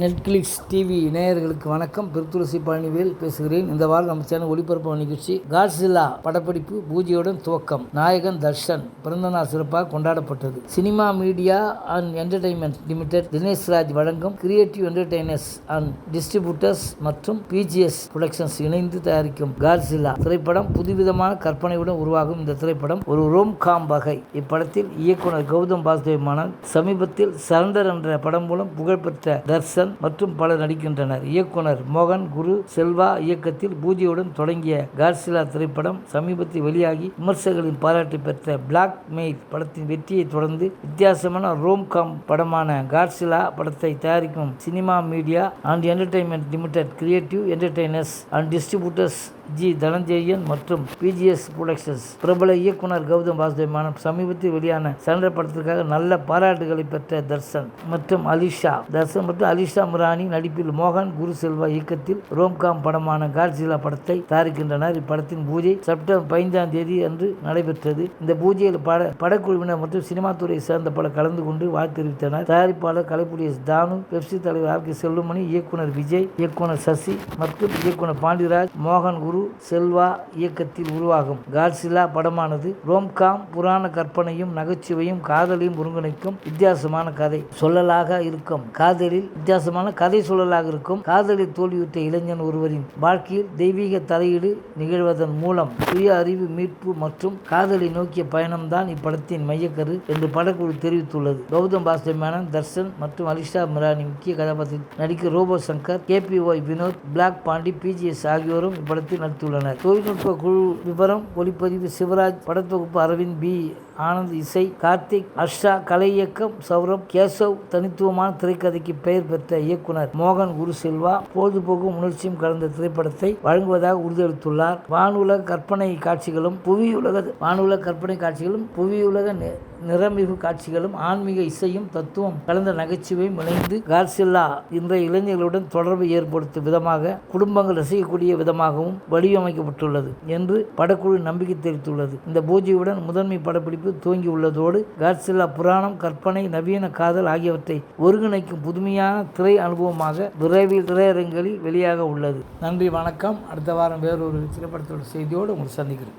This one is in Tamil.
நெட்ஃப்ளிக்ஸ் டிவி இணையர்களுக்கு வணக்கம். பிரித்துளசி பழனிவேல் பேசுகிறேன். இந்த வாரம் நம்ம சேனல் ஒளிபரப்பு நிகழ்ச்சி காட்ஸில்லா படப்பிடிப்பு பூஜையுடன் துவக்கம். நாயகன் தர்ஷன் பிறந்தநாள் சிறப்பாக கொண்டாடப்பட்டது. Cinema media and entertainment limited Dinesh Raj வழங்கும் கிரியேட்டிவ் என்டர்டைனர்ஸ் அண்ட் டிஸ்ட்ரிபியூட்டர்ஸ் மற்றும் பிஜிஎஸ் புரொடக்ஷன்ஸ் இணைந்து தயாரிக்கும் காட்ஸில்லா திரைப்படம் புதுவிதமான கற்பனையுடன் உருவாகும். இந்த திரைப்படம் ஒரு ரோம் காம் வகை. இப்படத்தில் இயக்குனர் கௌதம் வாசுதேவ் மேனன் சமீபத்தில் சரண்டர் என்ற படம் மூலம் புகழ்பெற்ற தர்ஷன் மற்றும் பலர் நடிக்கின்றனர். இயக்குனர் மோகன் குரு செல்வா இயக்கத்தில் பூஜையுடன் தொடங்கிய கார்சிலா திரைப்படம் சமீபத்தில் வெளியாகி விமர்சகர்களின் பாராட்டு பெற்ற பிளாக் மெயில் படத்தின் வெற்றியை தொடர்ந்து வித்தியாசமான ரோம் காம் படமான கார்சிலா படத்தை தயாரிக்கும் cinema media and entertainment limited creative entertainers and distributors G Dhananjayan மற்றும் பிஜிஎஸ் புரொடக்ஷன்ஸ் பிரபல இயக்குனர் கௌதம் வாசுதேவ் சமீபத்தில் வெளியான சண்டை படத்திற்காக நல்ல பாராட்டுகளை பெற்ற தர்ஷன் மற்றும் அலிஷா. தர்ஷன் மற்றும் அலிஷா முரானி நடிப்பில் மோகன் குரு செல்வா இயக்கத்தில் ரோம்காம் படமான காட்ஸிலா படத்தை தயாரிக்கின்றனர். இப்படத்தின் பூஜை செப்டம்பர் பதினைந்தாம் தேதி அன்று நடைபெற்றது. இந்த பூஜையில் பட படக்குழுவினர் மற்றும் சினிமா துறையை சேர்ந்த பலர் கலந்து கொண்டு வாழ்த்து தெரிவித்தனர். தயாரிப்பாளர் கலைப்புடைய தானு பெப்சி தலைவர் ஆர் கே செல்லுமணி இயக்குனர் விஜய் இயக்குனர் சசி மற்றும் இயக்குனர் பாண்டியராஜ் மோகன் குரு செல்வா இயக்கத்தில் உருவாகும். காட்ஸிலா படமானது ரோம்காம் புராண கற்பனையும் நகைச்சுவையும் காதலையும் ஒருங்கிணைக்கும் வித்தியாசமான கதை. சொல்லலாக இருக்கும். காதலில் வித்தியாசமான கதை சூழலாக இருக்கும். காதலில் தோல்வியுற்ற இளைஞன் ஒருவரின் வாழ்க்கையில் தெய்வீக தலையீடு நிகழ்வதன் மூலம் சுய அறிவு மீட்பு மற்றும் காதலை நோக்கிய பயணம்தான் இப்படத்தின் மையக்கரு என்று படக்குழு தெரிவித்துள்ளது. கௌதம் வாசுதேவ் மேனன் தர்ஷன் மற்றும் அலிஷா மிரானி முக்கிய கதாபாத்திரத்தில் நடிக்க Robo Shankar K P Y Vinoth Black Pandi BGS ஆகியோரும் இப்படத்தில் நடித்துள்ளனர். தொழில்நுட்ப குழு விவரம் ஒளிப்பதிவு சிவராஜ் படத்தொகுப்பு அரவிந்த் பி ஆனந்த் இசை கார்த்திக் அர்ஷா கலை இயக்கம் சௌரப் கேசவ் தனித்துவமான திரைக்கதைக்கு பெயர் பெற்ற இயக்குனர் மோகன் குரு செல்வா பொழுதுபோக்கு உணர்ச்சியும் கலந்த திரைப்படத்தை வழங்குவதாக உறுதியளித்துள்ளார். வானுலக கற்பனை காட்சிகளும் புவியுலக வானுலக கற்பனை காட்சிகளும் புவியுலக நிறமிகு காட்சிகளும் ஆன்மீக இசையும் தத்துவம் கலந்த நகைச்சுவையும் இணைந்து கார்சில்லா இன்றைய இளைஞர்களுடன் தொடர்பை ஏற்படுத்தும் விதமாக குடும்பங்கள் ரசிக்கக்கூடிய விதமாகவும் வடிவமைக்கப்பட்டுள்ளது என்று படக்குழு நம்பிக்கை தெரிவித்துள்ளது. இந்த பூஜையுடன் முதன்மை படப்பிடிப்பு துவங்கியுள்ளதோடு கார்சில்லா காட்சில்லா புராணம் கற்பனை நவீன காதல் ஆகியவற்றை ஒருங்கிணைக்கும் புதுமையான திரை அனுபவமாக விரைவில் திரையரங்களில் வெளியாக உள்ளது. நன்றி வணக்கம். அடுத்த வாரம் வேறொரு திரைப்படத்தோட செய்தியோடு உங்களை சந்திக்கிறேன்.